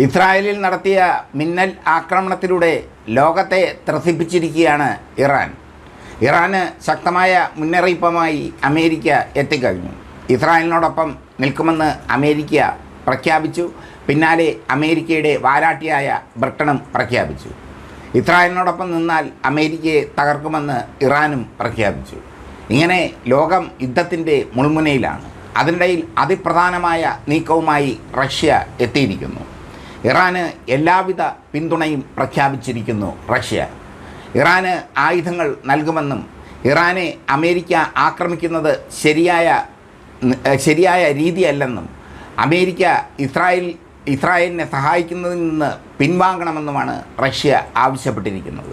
ഇസ്രായേലിൽ നടത്തിയ മിന്നൽ ആക്രമണത്തിലൂടെ ലോകത്തെ ത്രസിപ്പിച്ചിരിക്കുകയാണ് ഇറാൻ. ഇറാന് ശക്തമായ മുന്നറിയിപ്പുമായി അമേരിക്ക എത്തിക്കഴിഞ്ഞു. ഇസ്രായേലിനോടൊപ്പം നിൽക്കുമെന്ന് അമേരിക്ക പ്രഖ്യാപിച്ചു. പിന്നാലെ അമേരിക്കയുടെ വാരാട്ടിയായ ബ്രിട്ടനും പ്രഖ്യാപിച്ചു. ഇസ്രായേലിനോടൊപ്പം നിന്നാൽ അമേരിക്കയെ തകർക്കുമെന്ന് ഇറാനും പ്രഖ്യാപിച്ചു. ഇങ്ങനെ ലോകം യുദ്ധത്തിന്റെ മുൾമുനയിലാണ്. അതിനിടയിൽ അതിപ്രധാനമായ നീക്കവുമായി റഷ്യ എത്തിയിരിക്കുന്നു. ഇറാന് എല്ലാവിധ പിന്തുണയും പ്രഖ്യാപിച്ചിരിക്കുന്നു റഷ്യ. ഇറാന് ആയുധങ്ങൾ നൽകുമെന്നും ഇറാനെ അമേരിക്ക ആക്രമിക്കുന്നത് ശരിയായ ശരിയായ രീതിയല്ലെന്നും അമേരിക്ക ഇസ്രായേൽ ഇസ്രായേലിനെ സഹായിക്കുന്നതിൽ നിന്ന് പിൻവാങ്ങണമെന്നുമാണ് റഷ്യ ആവശ്യപ്പെട്ടിരിക്കുന്നത്.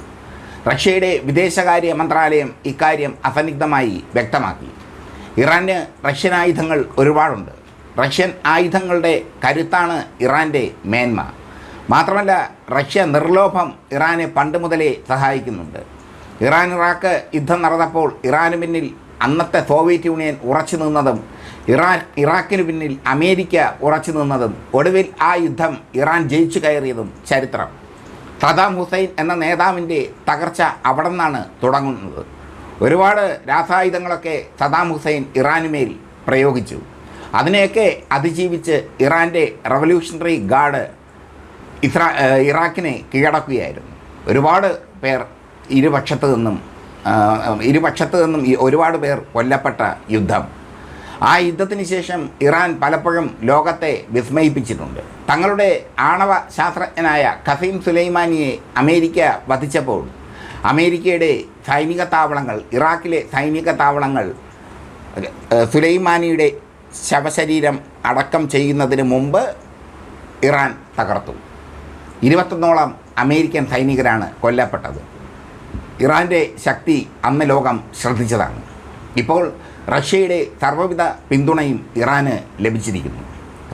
റഷ്യയുടെ വിദേശകാര്യ മന്ത്രാലയം ഇക്കാര്യം അസന്നിഗ്ധമായി വ്യക്തമാക്കി. ഇറാന് റഷ്യൻ ആയുധങ്ങൾ ഒരുപാടുണ്ട്. റഷ്യൻ ആയുധങ്ങളുടെ കരുത്താണ് ഇറാന്റെ മേന്മ. മാത്രമല്ല റഷ്യ നിർലോഭം ഇറാനെ പണ്ട് മുതലേ സഹായിക്കുന്നുണ്ട്. ഇറാൻ ഇറാഖ് യുദ്ധം നടന്നപ്പോൾ ഇറാന് പിന്നിൽ അന്നത്തെ സോവിയറ്റ് യൂണിയൻ ഉറച്ചു നിന്നതും ഇറാൻ ഇറാഖിന് പിന്നിൽ അമേരിക്ക ഉറച്ചു നിന്നതും ഒടുവിൽ ആ യുദ്ധം ഇറാൻ ജയിച്ചു കയറിയതും ചരിത്രം. സദാം ഹുസൈൻ എന്ന നേതാവിന്റെ തകർച്ച അവിടെ നിന്നാണ് തുടങ്ങുന്നത്. ഒരുപാട് രാസായുധങ്ങളൊക്കെ സദാം ഹുസൈൻ ഇറാനുമേൽ പ്രയോഗിച്ചു. അതിനെയൊക്കെ അതിജീവിച്ച് ഇറാന്റെ റവല്യൂഷണറി ഗാർഡ് ഇസ്രാ ഇറാഖിനെ കീഴടക്കുകയായിരുന്നു. ഒരുപാട് പേർ ഇരുപക്ഷത്ത് നിന്നും ഇരുപക്ഷത്തു നിന്നും ഒരുപാട് പേർ കൊല്ലപ്പെട്ട യുദ്ധം. ആ യുദ്ധത്തിന് ശേഷം ഇറാൻ പലപ്പോഴും ലോകത്തെ വിസ്മയിപ്പിച്ചിട്ടുണ്ട്. തങ്ങളുടെ ആണവ ശാസ്ത്രജ്ഞനായ ഖസീം സുലൈമാനിയെ അമേരിക്ക വധിച്ചപ്പോൾ അമേരിക്കയുടെ സൈനിക താവളങ്ങൾ ഇറാഖിലെ സൈനിക താവളങ്ങൾ സുലൈമാനിയുടെ ശവശരീരം അടക്കം ചെയ്യുന്നതിന് മുമ്പ് ഇറാൻ തകർത്തു. ഇരുപത്തൊന്നോളം അമേരിക്കൻ സൈനികരാണ് കൊല്ലപ്പെട്ടത്. ഇറാന്റെ ശക്തി അന്ന് ലോകം ശ്രദ്ധിച്ചതാണ്. ഇപ്പോൾ റഷ്യയുടെ സർവവിധ പിന്തുണയും ഇറാന് ലഭിച്ചിരിക്കുന്നു.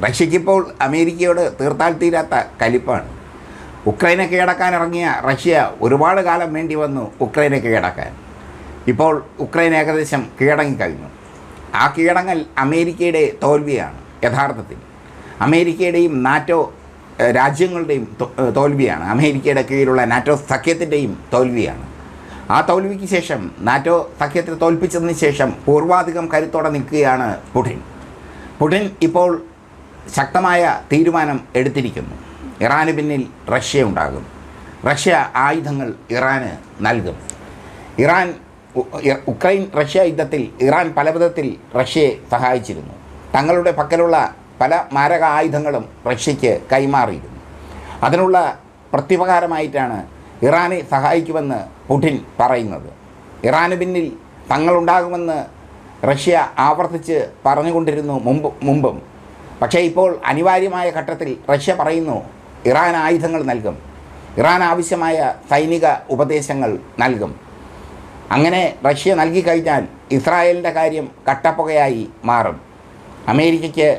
റഷ്യയ്ക്കിപ്പോൾ അമേരിക്കയോട് തീർത്താൽ തീരാത്ത കലിപ്പാണ്. ഉക്രൈനെ കീഴടക്കാൻ ഇറങ്ങിയ റഷ്യ ഒരുപാട് കാലം വേണ്ടി വന്നു ഉക്രൈനെ കീഴടക്കാൻ. ഇപ്പോൾ ഉക്രൈൻ ഏകദേശം കീഴടങ്ങിക്കഴിഞ്ഞു. ആ കീഴടങ്ങൽ അമേരിക്കയുടെ തോൽവിയാണ് യഥാർത്ഥത്തിൽ. അമേരിക്കയുടെയും നാറ്റോ രാജ്യങ്ങളുടെയും തോൽവിയാണ്. അമേരിക്കയുടെ കീഴിലുള്ള നാറ്റോ സഖ്യത്തിന്റെയും തോൽവിയാണ്. ആ തോൽവിക്ക് ശേഷം നാറ്റോ സഖ്യത്തെ തോൽപ്പിച്ചതിന് ശേഷം പൂർവാധികം കരുത്തോടെ നിൽക്കുകയാണ് പുടിൻ. പുടിൻ ഇപ്പോൾ ശക്തമായ തീരുമാനം എടുത്തിരിക്കുന്നു. ഇറാന് പിന്നിൽ റഷ്യ ഉണ്ടാകും. റഷ്യ ആയുധങ്ങൾ ഇറാന് നൽകും. ഇറാൻ ഉക്രൈൻ റഷ്യ യുദ്ധത്തിൽ ഇറാൻ പല വിധത്തിൽ റഷ്യയെ സഹായിച്ചിരുന്നു. തങ്ങളുടെ പക്കലുള്ള പല മാരക ആയുധങ്ങളും റഷ്യയ്ക്ക് കൈമാറിയിരുന്നു. അതിനുള്ള പ്രത്യുപകാരമായിട്ടാണ് ഇറാനെ സഹായിക്കുമെന്ന് പുടിൻ പറയുന്നത്. ഇറാന് പിന്നിൽ തങ്ങളുണ്ടാകുമെന്ന് റഷ്യ ആവർത്തിച്ച് പറഞ്ഞുകൊണ്ടിരുന്നു മുമ്പ് മുമ്പും. പക്ഷേ ഇപ്പോൾ അനിവാര്യമായ ഘട്ടത്തിൽ റഷ്യ പറയുന്നു ഇറാൻ ആയുധങ്ങൾ നൽകും. ഇറാൻ ആവശ്യമായ സൈനിക ഉപദേശങ്ങൾ നൽകും. അങ്ങനെ റഷ്യ നൽകി കഴിഞ്ഞാൽ ഇസ്രായേലിന്റെ കാര്യം കട്ടപ്പുകയായി മാറും. അമേരിക്കയ്ക്ക്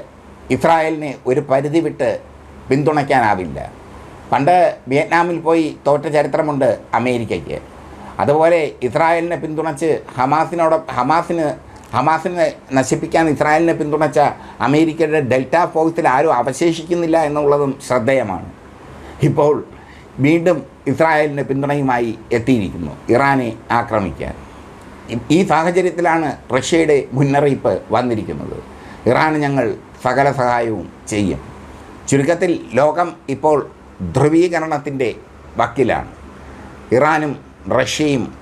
ഇസ്രായേലിനെ ഒരു പരിധി വിട്ട് പിന്തുണയ്ക്കാനാവില്ല. പണ്ട് വിയറ്റ്നാമിൽ പോയി തോറ്റ ചരിത്രമുണ്ട് അമേരിക്കയ്ക്ക്. അതുപോലെ ഇസ്രായേലിനെ പിന്തുണച്ച് ഹമാസിനോട് ഹമാസിന് ഹമാസിനെ നശിപ്പിക്കാൻ ഇസ്രായേലിനെ പിന്തുണച്ച അമേരിക്കയുടെ ഡെൽറ്റ ഫോഴ്സിൽ ആരും അവശേഷിക്കുന്നില്ല എന്നുള്ളതും ശ്രദ്ധേയമാണ്. ഇപ്പോൾ വീണ്ടും ഇസ്രായേലിന് പിന്തുണയുമായി എത്തിയിരിക്കുന്നു. ഇറാനെ ആക്രമിക്കാൻ. ഈ- സാഹചര്യത്തിലാണ് റഷ്യയുടെ മുന്നറിയിപ്പ് വന്നിരിക്കുന്നത്. ഇറാന് ഞങ്ങൾ സകല സഹായവും ചെയ്യും. ചുരുക്കത്തിൽ ലോകം ഇപ്പോൾ ധ്രുവീകരണത്തിന്റെ വക്കിലാണ്. ഇറാനും റഷ്യയും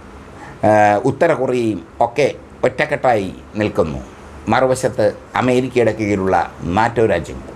ഉത്തര കൊറിയയും ഒക്കെ ഒറ്റക്കെട്ടായി നിൽക്കുന്നു. മറുവശത്ത് അമേരിക്കയുടെ കീഴിലുള്ള നാറ്റോ രാജ്യങ്ങൾ.